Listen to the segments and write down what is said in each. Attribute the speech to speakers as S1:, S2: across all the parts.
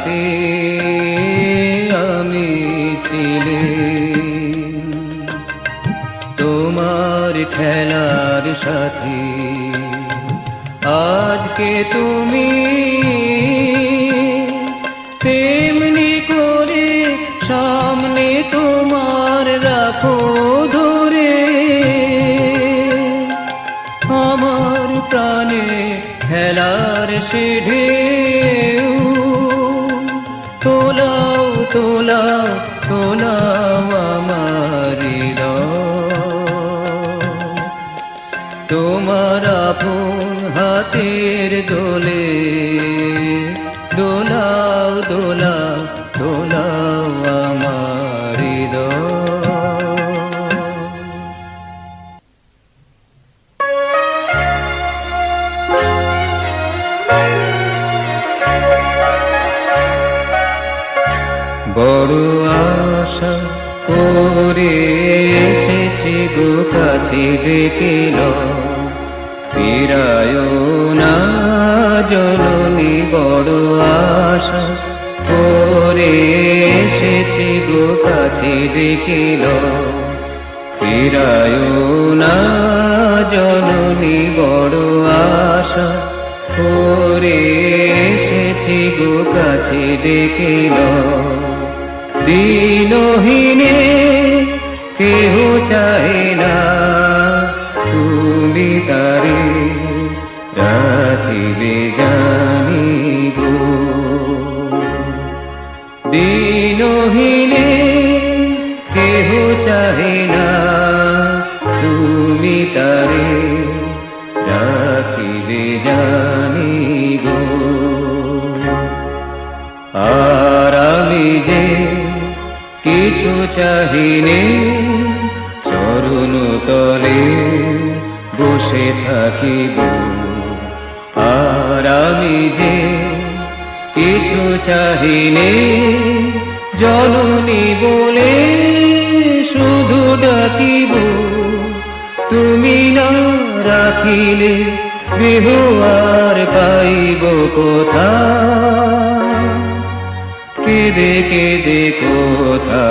S1: সাথে আমি ছিলে। তোমার খেলার সাথে। আজকে তুমি আপন হাতের দোলে দোলাও দোলা ডাকিলে জানিব। দিনহীনে কেহ চাহে না, তুমি তারে ডাকিলে জানিব। আর আমি যে কিছু চাহিনে, চরণ তলে বসে থাকিব। আমি যে কিছু চাহিনে জননী বলে শুধু ডাকিব। তুমি না রাখিলে বিহু আর পাইব কোথা কেঁদে কেঁদে কোথা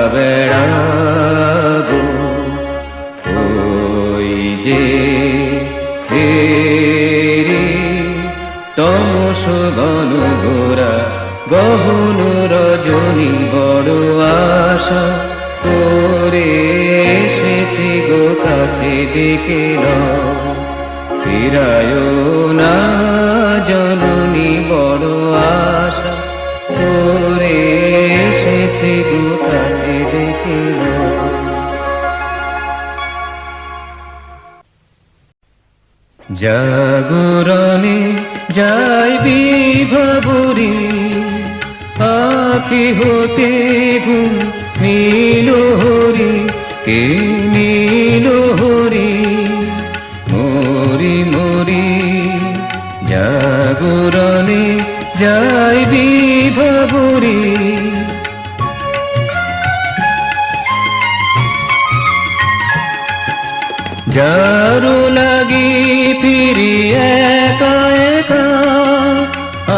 S1: যাই বিভাবরি যারু লাগি ফিরি একা একা,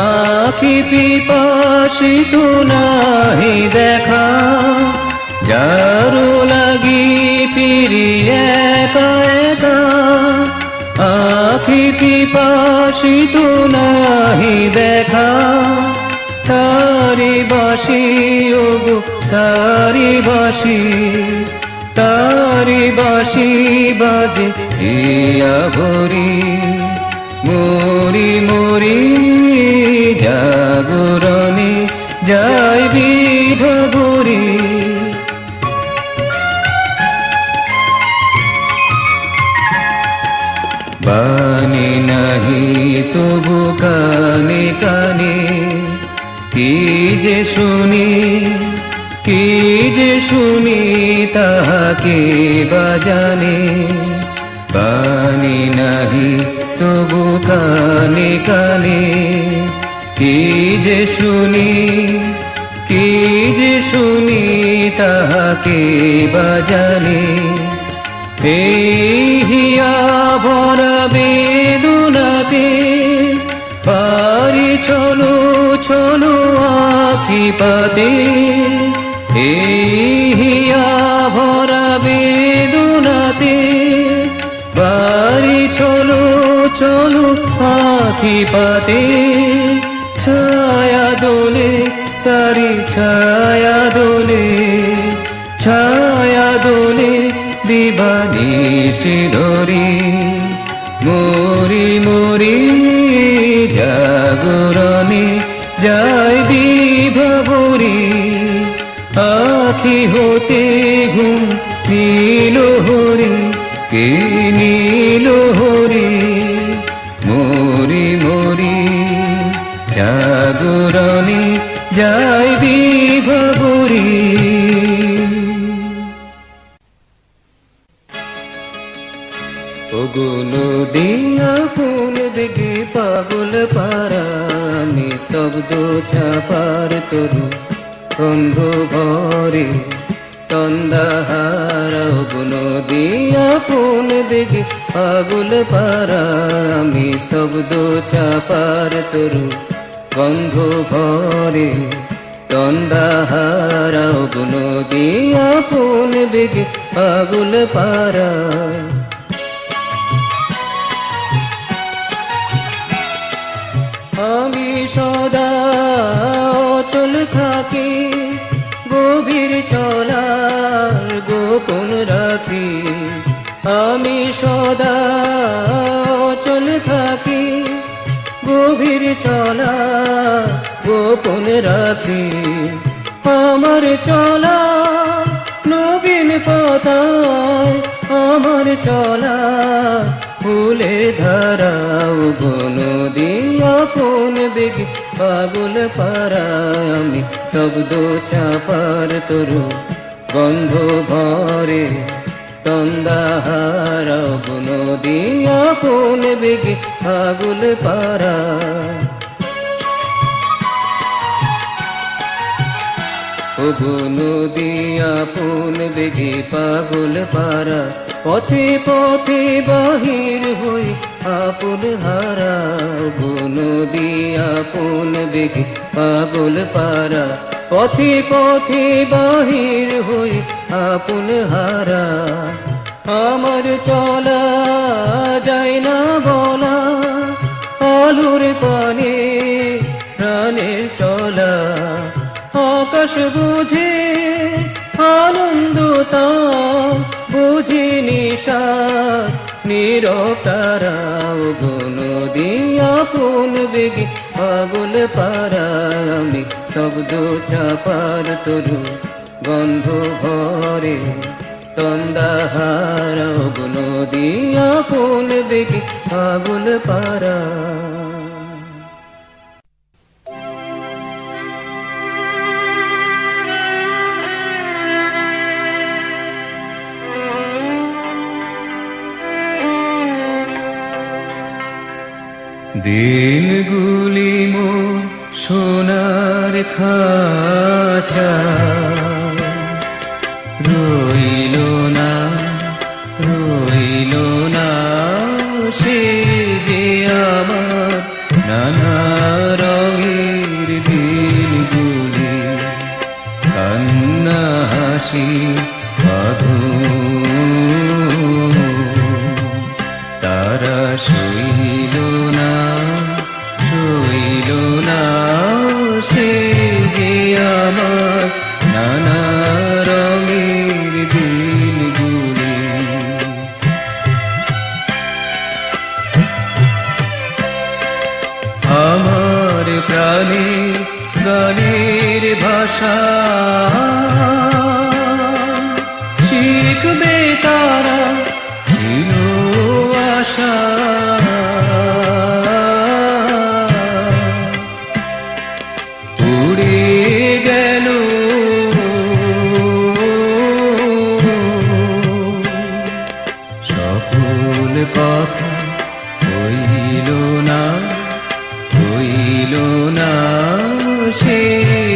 S1: আখি পিপাসিত নাহি দেখা। যারু লাগি ফিরি একা একা, আখি পিপাসিত নাহি দেখা। বাসি তারি বাসি বাজে হিয়া ভরি মরি মরি জাগরণে যাই বিভরি বানি নাহি তবু কানে কানে, কি যে শুনি শুনি তাহাকে বাজানে। বানি নাহি তবু কানে কানে। কি যে শুনি, কি যে শুনি তাহাকে বাজানে। হিয়া ভরা বেদুনাতে পারি চলো চলো আখি পাতে। এই আখি পাতে ছায়া দোলে তারি ছায়া দোলে ছায়া দোলে দিবানিশি ধরি মরি মরি জাগরণে যাই বিভবরি আখি হতে ঘুম নীল হরি কে জাগরণে যাই বিভবরি। ওগুলো দিয়া ফুল পাগল পারা নিস্তব্ধ ছাপার তরু গন্ধ ভরে তন্দাহারা। ওগুলো দিয়া ফুল বেগে পাগল পারা আমি স্তব্ধ চাপার তরু গন্ধ ভরে তন্দাহারা ওগুলো দিয়া ফুল বেগে পাগল পারা। আমি সদা অচল থাকি, গভীর চলার গোপন রাখি। আমি সদা চলা গোপন রাখি। আমার চলা নবীন পথায় আমার চলা ফুলের ধারাও দিয়া কোন বেগে পাগল পারা আমি শব্দ চাপার তরু। গন্ধ ভরে তন্দাহারা দিয়া কোন বেগে পাগল পারা ওগো নদিয়া পুন বেগে পাগল পারা, পথে পথে বাহির হই আপন হারা। ওগো নদিয়া পুন বেগে পাগল পারা, পথে পথে বাহির হই আপন হারা। আমার চলা যায় না বলা, আলুর পানে প্রাণের চলা। আকাশ বুঝে, আনন্দ বুঝি নিশা। নীরব তারাও গুণ দিয়া পুন বেগে, পাগল পারা আমি শব্দ চাপার তরু গন্ধ ভরে। তন্দাহারা দিয়া আপন বেগে আগুল পারা দিনগুলি মোর সোনার খাঁচা। রইল না রইল না সে যে আমার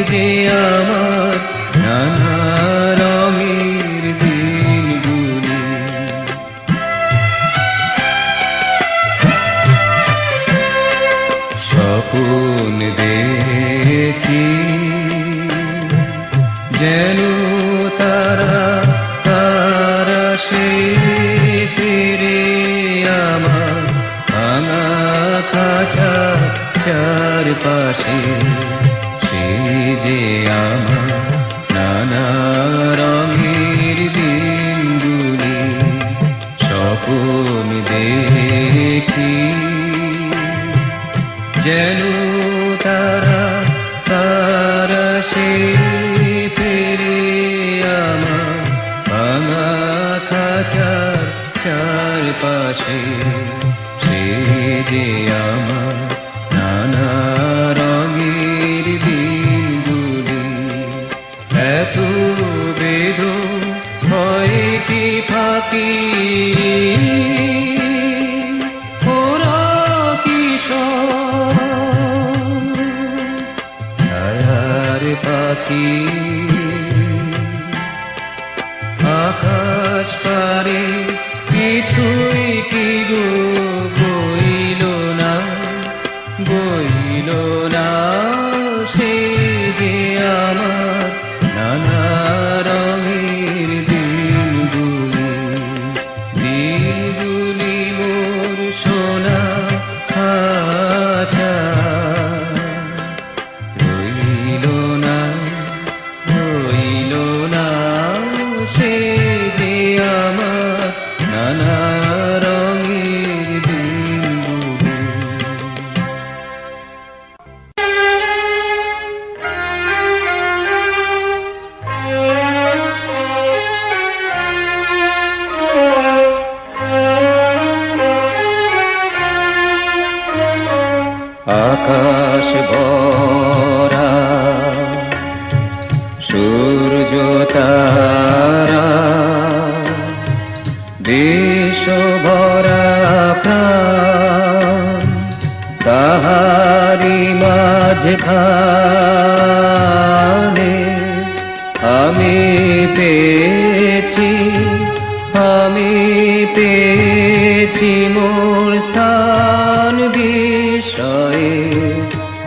S1: যে আমার নানা রঙের দিনগুলি। স্বপন দেখি যেন তারা চারপাশে যে আমার নানা রঙের দিনগুলি স্বপন দেখি। যেন তারা তারা সে ফিরে আমার ভাঙা খাঁচার চারপাশে সে যে আমার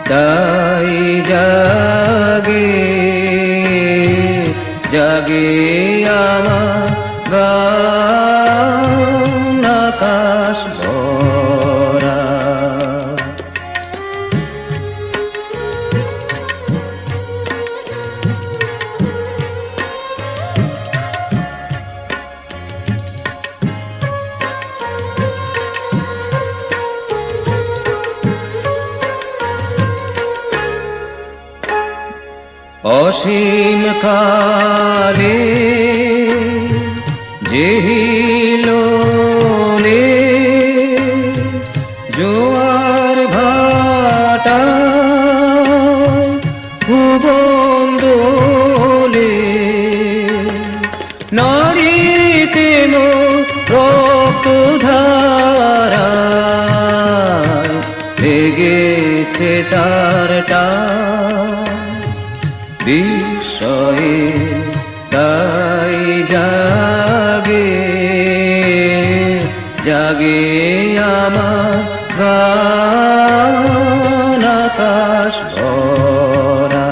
S1: তাই জাগে জাগে আমার গান। অসীম কালে যেহিলোলে জোয়ার ভাটা ভুবন দোলে নারীতে রক্ত ধারা লেগেছে তারটা জাগে আমার গান আকাশ ভরা।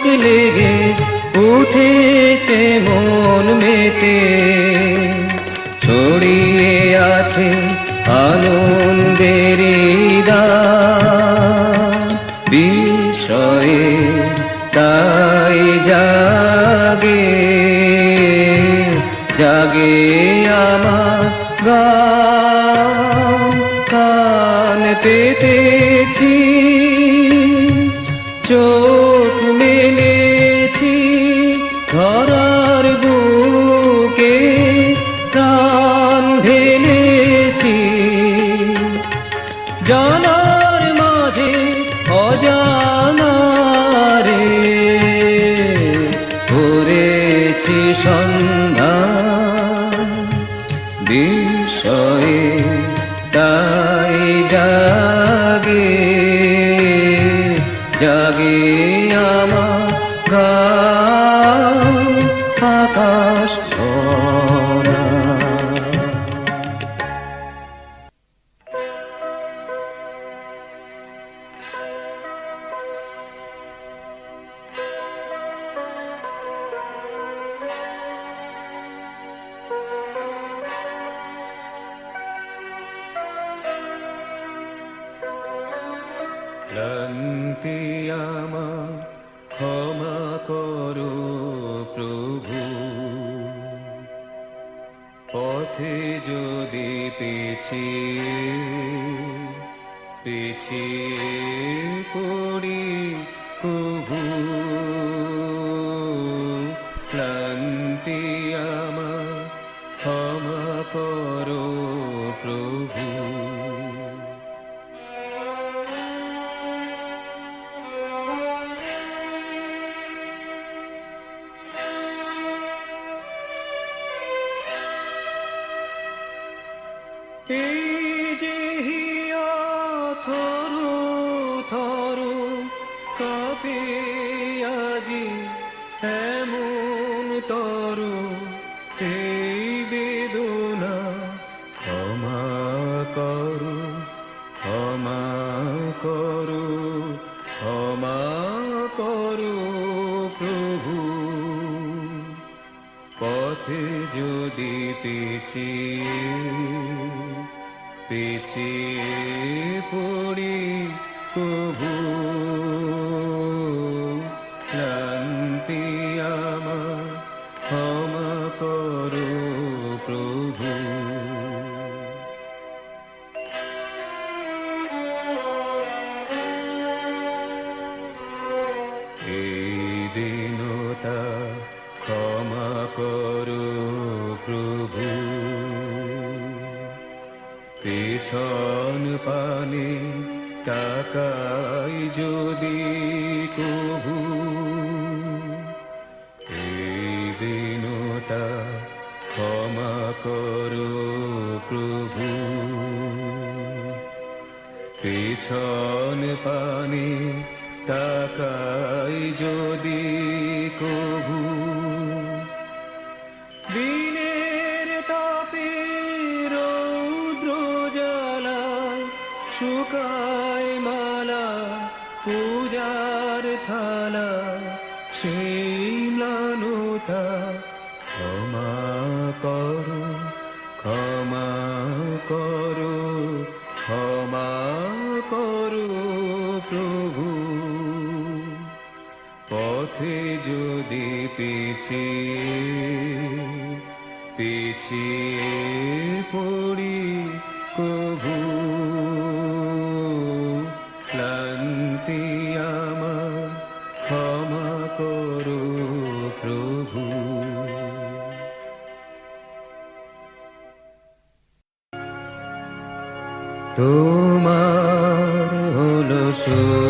S1: চমক লেগে উঠেছে মন মেতে। ছড়িয়ে আছে আনন্দের বিষয়ে তাই জাগে জাগে বিষয়ে প্রভু ক্লান্তি পিছিয়ে পড়ি প্রভু তাকাই যদি এই দিনতা ক্ষমা করো প্রভু। পিছন পানে খোদা ক্ষমা করো ক্ষমা করো ক্ষমা করো প্রভু। পথে যদি পিছিয়ে পিছিয়ে তোমার হলো সুখ।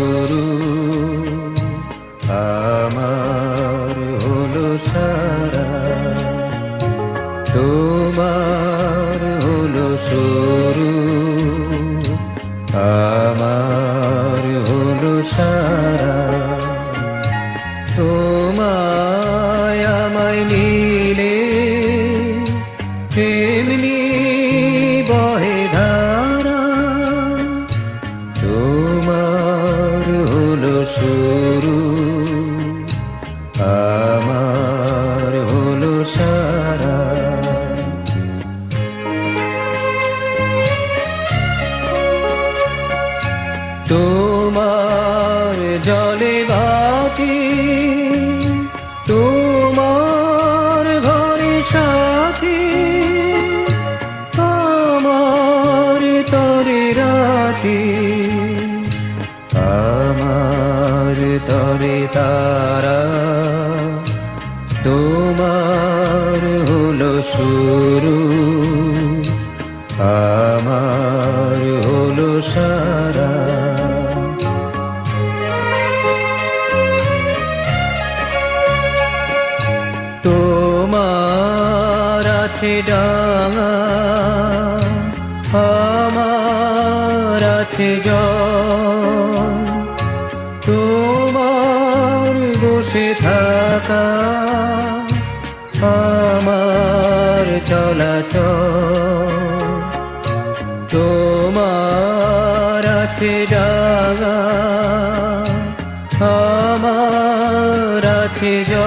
S1: আমার আছে যা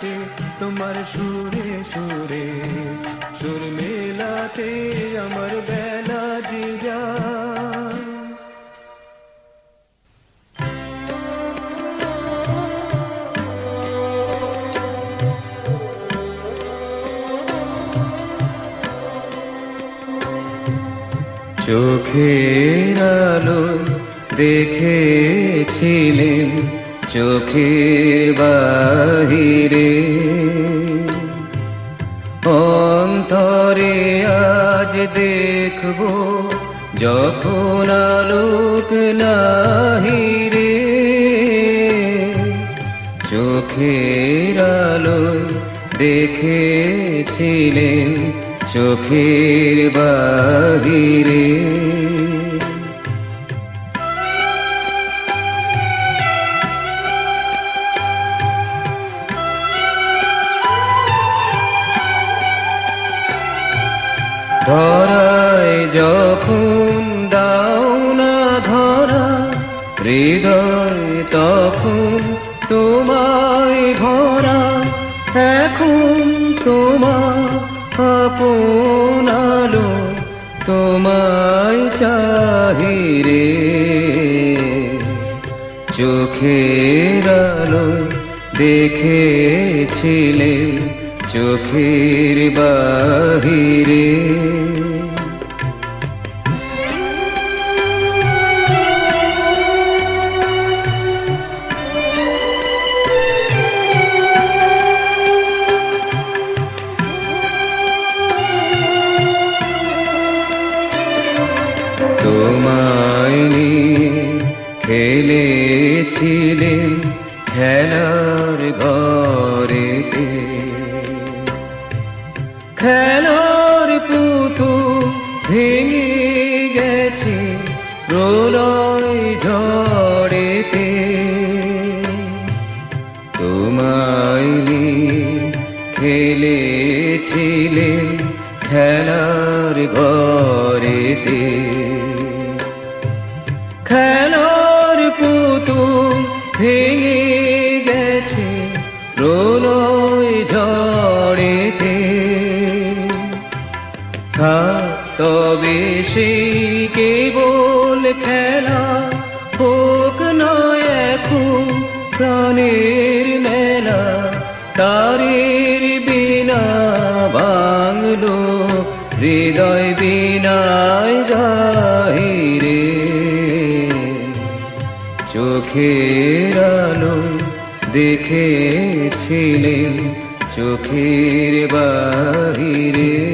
S1: বেলাতে তোমার সুরে সুরে। সুর মেলাতে আমার বেলা যে যায় চোখের আলো দেখেছিলেন চোখের বাহিরে। অন্তরে আজ দেখব যখন আলোক নাহিরে চোখের আলো দেখেছিলেন চোখের বাহিরে। ধরায় যখন দাও না ধরা, হৃদয় তখন তোমায় ভরা। এখন তোমার আপনালো তোমায় চাহিরে চোখের আলো দেখেছিলে, চোখের বাহিরে। খেলেছিলেন খেলার ঘরেতে। খেলার পুতুল ভেঙে দেখেছিলেন চোখের বাহিরে।